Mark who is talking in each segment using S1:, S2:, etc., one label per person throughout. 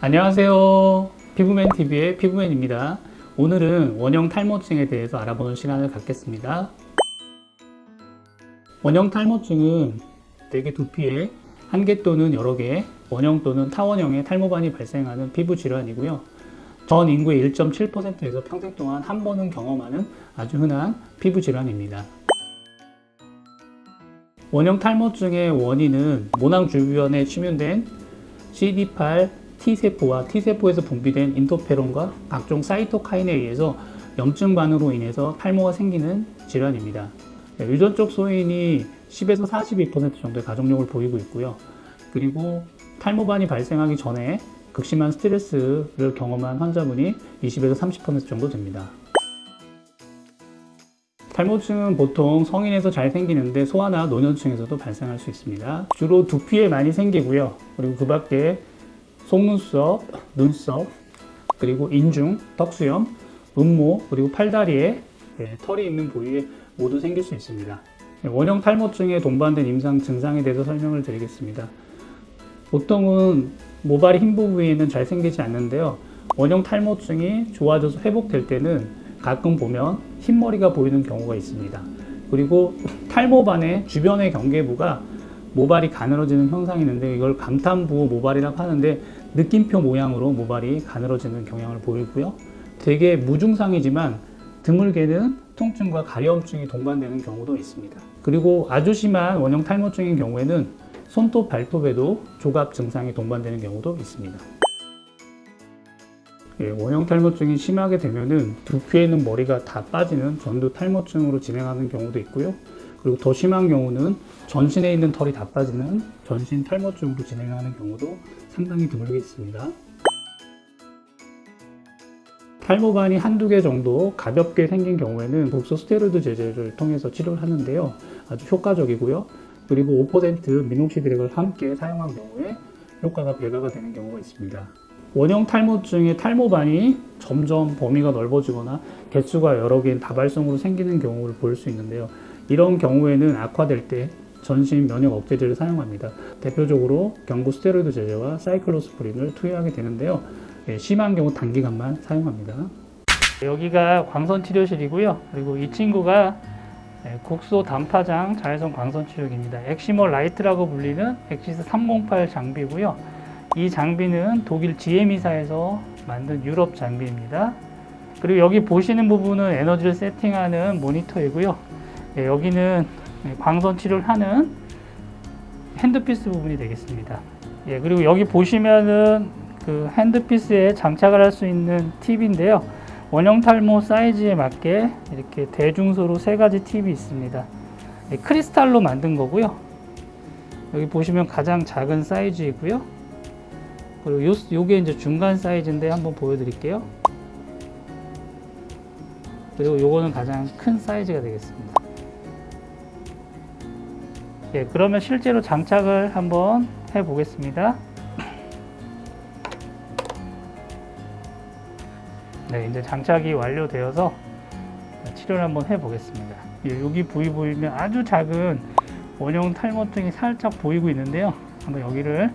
S1: 안녕하세요. 피부맨 TV의 피부맨입니다. 오늘은 원형 탈모증에 대해서 알아보는 시간을 갖겠습니다. 원형 탈모증은 대개 두피에 한 개 또는 여러 개 원형 또는 타원형의 탈모반이 발생하는 피부 질환이고요. 전 인구의 1.7%에서 평생 동안 한 번은 경험하는 아주 흔한 피부 질환입니다. 원형 탈모증의 원인은 모낭 주변에 침윤된 CD8 T세포와 T세포에서 분비된 인터페론과 각종 사이토카인에 의해서 염증 반으로 인해서 탈모가 생기는 질환입니다. 네, 유전적 소인이 10에서 42% 정도의 가족력을 보이고 있고요. 그리고 탈모반이 발생하기 전에 극심한 스트레스를 경험한 환자분이 20에서 30% 정도 됩니다. 탈모증은 보통 성인에서 잘 생기는데 소아나 노년층에서도 발생할 수 있습니다. 주로 두피에 많이 생기고요. 그리고 그 밖에 속눈썹, 눈썹, 그리고 인중, 턱수염, 음모, 그리고 팔다리에 예, 털이 있는 부위에 모두 생길 수 있습니다. 예, 원형 탈모증에 동반된 임상 증상에 대해서 설명을 드리겠습니다. 보통은 모발의 흰 부위에는 잘 생기지 않는데요. 원형 탈모증이 좋아져서 회복될 때는 가끔 보면 흰머리가 보이는 경우가 있습니다. 그리고 탈모반의 주변의 경계부가 모발이 가늘어지는 현상이 있는데 이걸 감탄부 모발이라고 하는데 느낌표 모양으로 모발이 가늘어지는 경향을 보이고요. 되게 무증상이지만 드물게는 통증과 가려움증이 동반되는 경우도 있습니다. 그리고 아주 심한 원형 탈모증인 경우에는 손톱, 발톱에도 조갑 증상이 동반되는 경우도 있습니다. 예, 원형 탈모증이 심하게 되면은 두피에 있는 머리가 다 빠지는 전두 탈모증으로 진행하는 경우도 있고요. 그리고 더 심한 경우는 전신에 있는 털이 다 빠지는 전신 탈모증으로 진행하는 경우도 상당히 드물게 있습니다. 탈모반이 한두 개 정도 가볍게 생긴 경우에는 국소 스테로이드 제제를 통해서 치료를 하는데요. 아주 효과적이고요. 그리고 5% 미녹시드렉을 함께 사용한 경우에 효과가 배가가 되는 경우가 있습니다. 원형 탈모증의 탈모반이 점점 범위가 넓어지거나 개수가 여러 개인 다발성으로 생기는 경우를 볼 수 있는데요. 이런 경우에는 악화될 때 전신 면역 억제제를 사용합니다. 대표적으로 경구 스테로이드 제제와 사이클로스프린을 투여하게 되는데요. 예, 심한 경우 단기간만 사용합니다. 여기가 광선 치료실이고요. 그리고 이 친구가 예, 국소 단파장 자외선 광선 치료기입니다. 엑시머 라이트라고 불리는 엑시스 308 장비고요. 이 장비는 독일 GM이사에서 만든 유럽 장비입니다. 그리고 여기 보시는 부분은 에너지를 세팅하는 모니터이고요. 예, 여기는 광선 치료를 하는 핸드피스 부분이 되겠습니다. 예, 그리고 여기 보시면은 그 핸드피스에 장착을 할 수 있는 팁인데요. 원형 탈모 사이즈에 맞게 이렇게 대중소로 세 가지 팁이 있습니다. 예, 크리스탈로 만든 거고요. 여기 보시면 가장 작은 사이즈이고요. 그리고 요, 요게 이제 중간 사이즈인데 한번 보여드릴게요. 그리고 요거는 가장 큰 사이즈가 되겠습니다. 예, 그러면 실제로 장착을 한번 해 보겠습니다. 네, 이제 장착이 완료되어서 치료를 한번 해 보겠습니다. 예, 여기 부위 보이면 아주 작은 원형 탈모증이 살짝 보이고 있는데요. 한번 여기를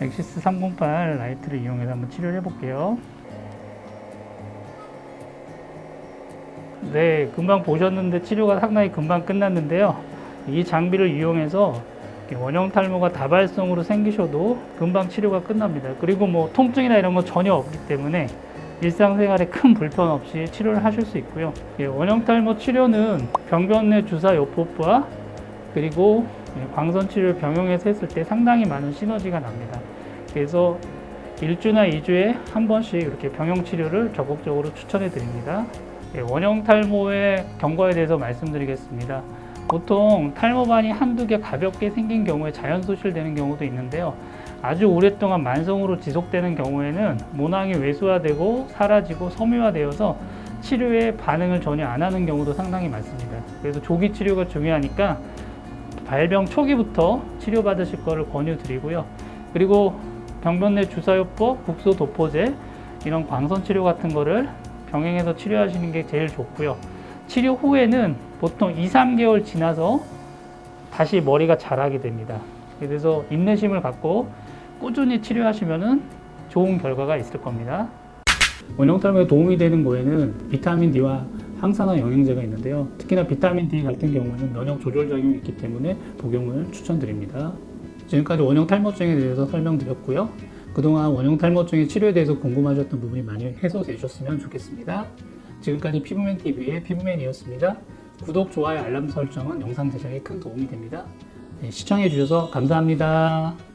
S1: 엑시스 308 라이트를 이용해서 한번 치료를 해볼게요. 네, 금방 보셨는데 치료가 상당히 금방 끝났는데요. 이 장비를 이용해서 원형 탈모가 다발성으로 생기셔도 금방 치료가 끝납니다. 그리고 뭐 통증이나 이런 거 전혀 없기 때문에 일상생활에 큰 불편 없이 치료를 하실 수 있고요. 예, 원형 탈모 치료는 병변 내 주사 요법과 그리고 예, 광선 치료를 병용해서 했을 때 상당히 많은 시너지가 납니다. 그래서 1주나 2주에 한 번씩 이렇게 병용 치료를 적극적으로 추천해 드립니다. 예, 원형 탈모의 경과에 대해서 말씀드리겠습니다. 보통 탈모반이 한두 개 가볍게 생긴 경우에 자연 소실되는 경우도 있는데요. 아주 오랫동안 만성으로 지속되는 경우에는 모낭이 외소화되고 사라지고 섬유화되어서 치료에 반응을 전혀 안 하는 경우도 상당히 많습니다. 그래서 조기 치료가 중요하니까 발병 초기부터 치료받으실 거를 권유드리고요. 그리고 병변 내 주사요법, 국소 도포제 이런 광선 치료 같은 거를 병행해서 치료하시는 게 제일 좋고요. 치료 후에는 보통 2, 3개월 지나서 다시 머리가 자라게 됩니다. 그래서 인내심을 갖고 꾸준히 치료하시면은 좋은 결과가 있을 겁니다. 원형 탈모에 도움이 되는 거에는 비타민 D와 항산화 영양제가 있는데요. 특히나 비타민 D 같은 경우는 면역 조절 작용이 있기 때문에 복용을 추천드립니다. 지금까지 원형 탈모증에 대해서 설명드렸고요. 그동안 원형 탈모증의 치료에 대해서 궁금하셨던 부분이 많이 해소되셨으면 좋겠습니다. 지금까지 피부맨 TV의 피부맨이었습니다. 구독, 좋아요, 알람 설정은 영상 제작에 큰 도움이 됩니다. 네, 시청해주셔서 감사합니다.